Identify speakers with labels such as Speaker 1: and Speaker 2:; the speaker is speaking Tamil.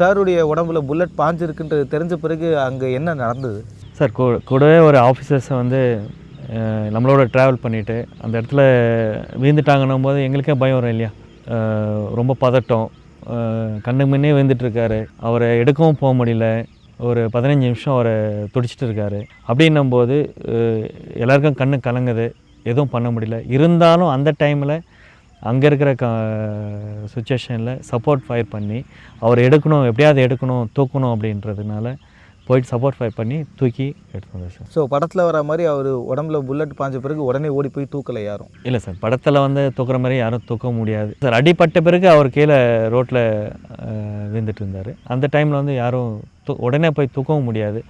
Speaker 1: சாருடைய உடம்புல புல்லட் பாஞ்சிருக்குன்றது தெரிஞ்ச பிறகு அங்கே என்ன நடந்தது?
Speaker 2: சார் கூ கூடவே ஒரு ஆஃபீஸர்ஸை வந்து நம்மளோட ட்ராவல் பண்ணிவிட்டு அந்த இடத்துல வீழ்ந்துட்டாங்கன்னும் போது எங்களுக்கே பயம் வரும் இல்லையா? ரொம்ப பதட்டம். கண்ணு முன்னே விழுந்துட்டுருக்காரு அவரை எடுக்கவும் போக முடியல. ஒரு பதினஞ்சு நிமிஷம் அவரை துடிச்சிட்டு இருக்காரு. அப்படின்னும் போது எல்லாருக்கும் கண்ணு கலங்குது. எதுவும் பண்ண முடியல. இருந்தாலும் அந்த டைமில் அங்கே இருக்கிற க சுச்சுவேஷனில் சப்போர்ட் ஃபயர் பண்ணி அவரை எடுக்கணும் எப்படியாவது எடுக்கணும் தூக்கணும் அப்படின்றதுனால போயிட்டு சப்போர்ட் ஃபயர் பண்ணி தூக்கி எடுத்து வந்தேன் சார்.
Speaker 1: ஸோ படத்தில் வர மாதிரி அவர் உடம்புல புல்லட் பாஞ்ச பிறகு உடனே ஓடி போய் தூக்கலை யாரும்?
Speaker 2: இல்லை சார் படத்தில் வந்து தூக்குற மாதிரி யாரும் தூக்க முடியாது. சார் அடிபட்ட பிறகு அவர் கீழே ரோட்டில் விழுந்துட்டு இருந்தார். அந்த டைமில் வந்து யாரும் தூ உடனே போய் தூக்கவும் முடியாது.